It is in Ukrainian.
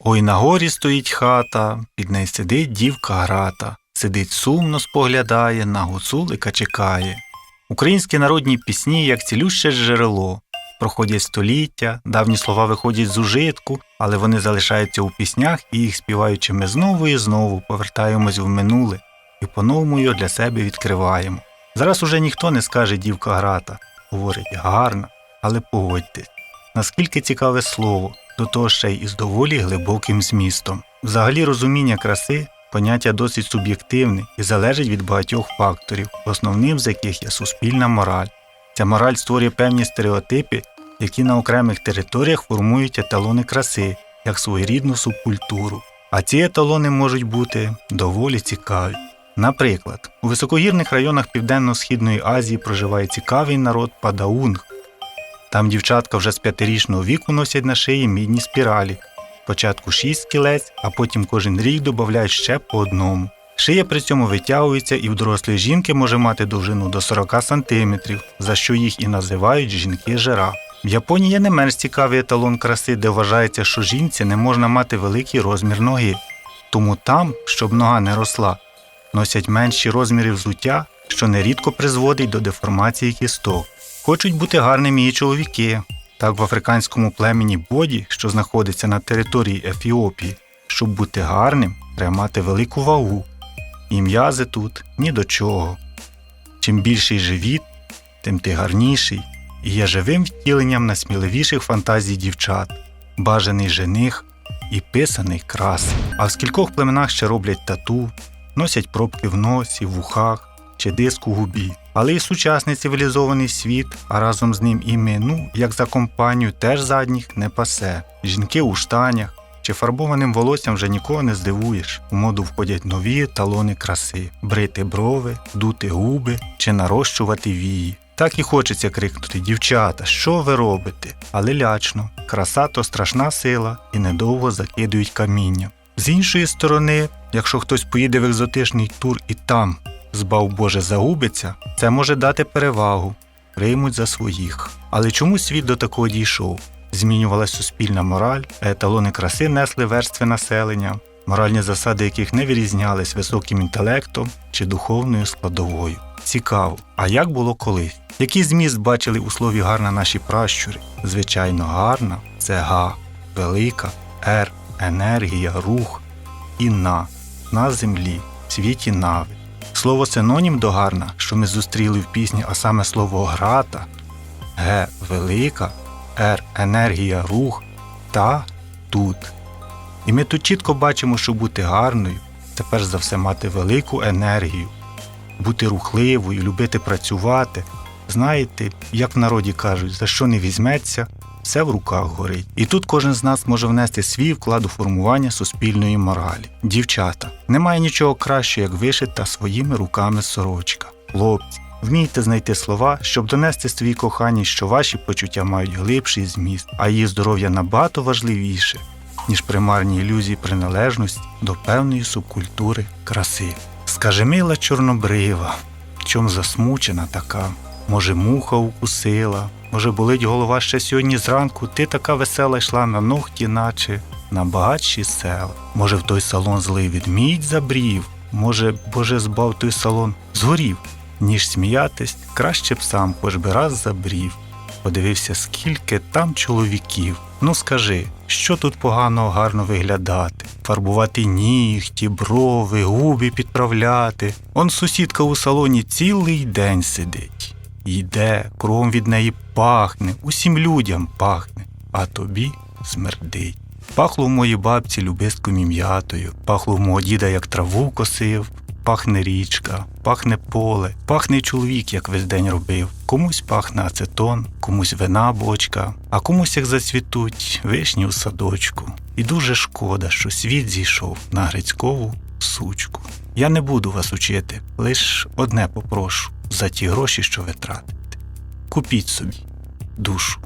Ой на горі стоїть хата, під неї сидить дівка грата, сидить сумно споглядає, на гуцулика чекає. Українські народні пісні, як цілюще джерело. Проходять століття, давні слова виходять з ужитку, але вони залишаються у піснях, і їх співаючи ми знову і знову повертаємось в минуле і по-новому його для себе відкриваємо. Зараз уже ніхто не скаже дівка грата, говорить гарна, але погодьтесь, наскільки цікаве слово, до того ще й із доволі глибоким змістом. Взагалі розуміння краси поняття досить суб'єктивне і залежить від багатьох факторів, основним з яких є суспільна мораль. Ця мораль створює певні стереотипи, які на окремих територіях формують еталони краси, як своєрідну субкультуру. А ці еталони можуть бути доволі цікаві. Наприклад, у високогірних районах Південно-Східної Азії проживає цікавий народ Падаунг. Там дівчатка вже з п'ятирічного віку носять на шиї мідні спіралі, спочатку шість кілець, а потім кожен рік додають ще по одному. Шия при цьому витягується і в дорослої жінки може мати довжину до 40 см, за що їх і називають жінки жираф. В Японії є не менш цікавий еталон краси, де вважається, що жінці не можна мати великий розмір ноги. Тому там, щоб нога не росла, носять менші розміри взуття, що нерідко призводить до деформації кісток. Хочуть бути гарними і чоловіки. Так в африканському племені Боді, що знаходиться на території Ефіопії, щоб бути гарним, треба мати велику вагу. І м'язи тут ні до чого. Чим більший живіт, тим ти гарніший і є живим втіленням найсміливіших фантазій дівчат, бажаний жених і писаний крас. А в скількох племенах ще роблять тату, носять пробки в носі, в ухах чи диск у губі. Але і сучасний цивілізований світ, а разом з ним і ми, ну, як за компанію, теж задніх не пасе. Жінки у штанях чи фарбованим волоссям вже нікого не здивуєш. У моду входять нові талони краси, брити брови, дути губи чи нарощувати вії. Так і хочеться крикнути дівчата, що ви робите? Але лячно, краса то страшна сила і недовго закидують камінням. З іншої сторони, якщо хтось поїде в екзотичний тур і там, збав Боже, загубиться, це може дати перевагу, приймуть за своїх. Але чому світ до такого дійшов? Змінювалася суспільна мораль, а еталони краси несли верстви населення, моральні засади яких не вирізнялись високим інтелектом чи духовною складовою. Цікаво, а як було колись? Який зміст бачили у слові гарна наші пращури? Звичайно, гарна це га, велика, ер, енергія, рух і на, на землі, світі нави. Слово синонім до гарна, що ми зустріли в пісні, а саме слово грата, ге велика, ер енергія, рух та тут. І ми тут чітко бачимо, що бути гарною це перш за все мати велику енергію, бути рухливою, любити працювати. Знаєте, як в народі кажуть, за що не візьметься, все в руках горить. І тут кожен з нас може внести свій вклад у формування суспільної моралі. Дівчата, немає нічого кращого, як вишита своїми руками сорочка. Хлопці, вмійте знайти слова, щоб донести своїй коханій, що ваші почуття мають глибший зміст, а її здоров'я набагато важливіше, ніж примарні ілюзії приналежності до певної субкультури краси. Скаже мила чорнобрива, чом засмучена така. Може, муха укусила, може, болить голова ще сьогодні зранку, ти така весела йшла на ногті, наче на багатші села. Може, в той салон злий відмідь забрів, може, Боже, збав той салон згорів, ніж сміятись, краще б сам хоч би раз забрів. Подивився, скільки там чоловіків. Ну скажи, що тут поганого гарно виглядати? Фарбувати нігті, брови, губи підправляти. Он сусідка у салоні цілий день сидить. Йде, кругом від неї пахне, усім людям пахне, а тобі смердить. Пахло в моїй бабці любистком і м'ятою, пахло в мого діда, як траву косив, пахне річка, пахне поле, пахне чоловік, як весь день робив. Комусь пахне ацетон, комусь вина бочка, а комусь як зацвітуть вишні у садочку. І дуже шкода, що світ зійшов на Грицькову сучку. Я не буду вас учити, лиш одне попрошу за ті гроші, що ви тратите. Купіть собі душу.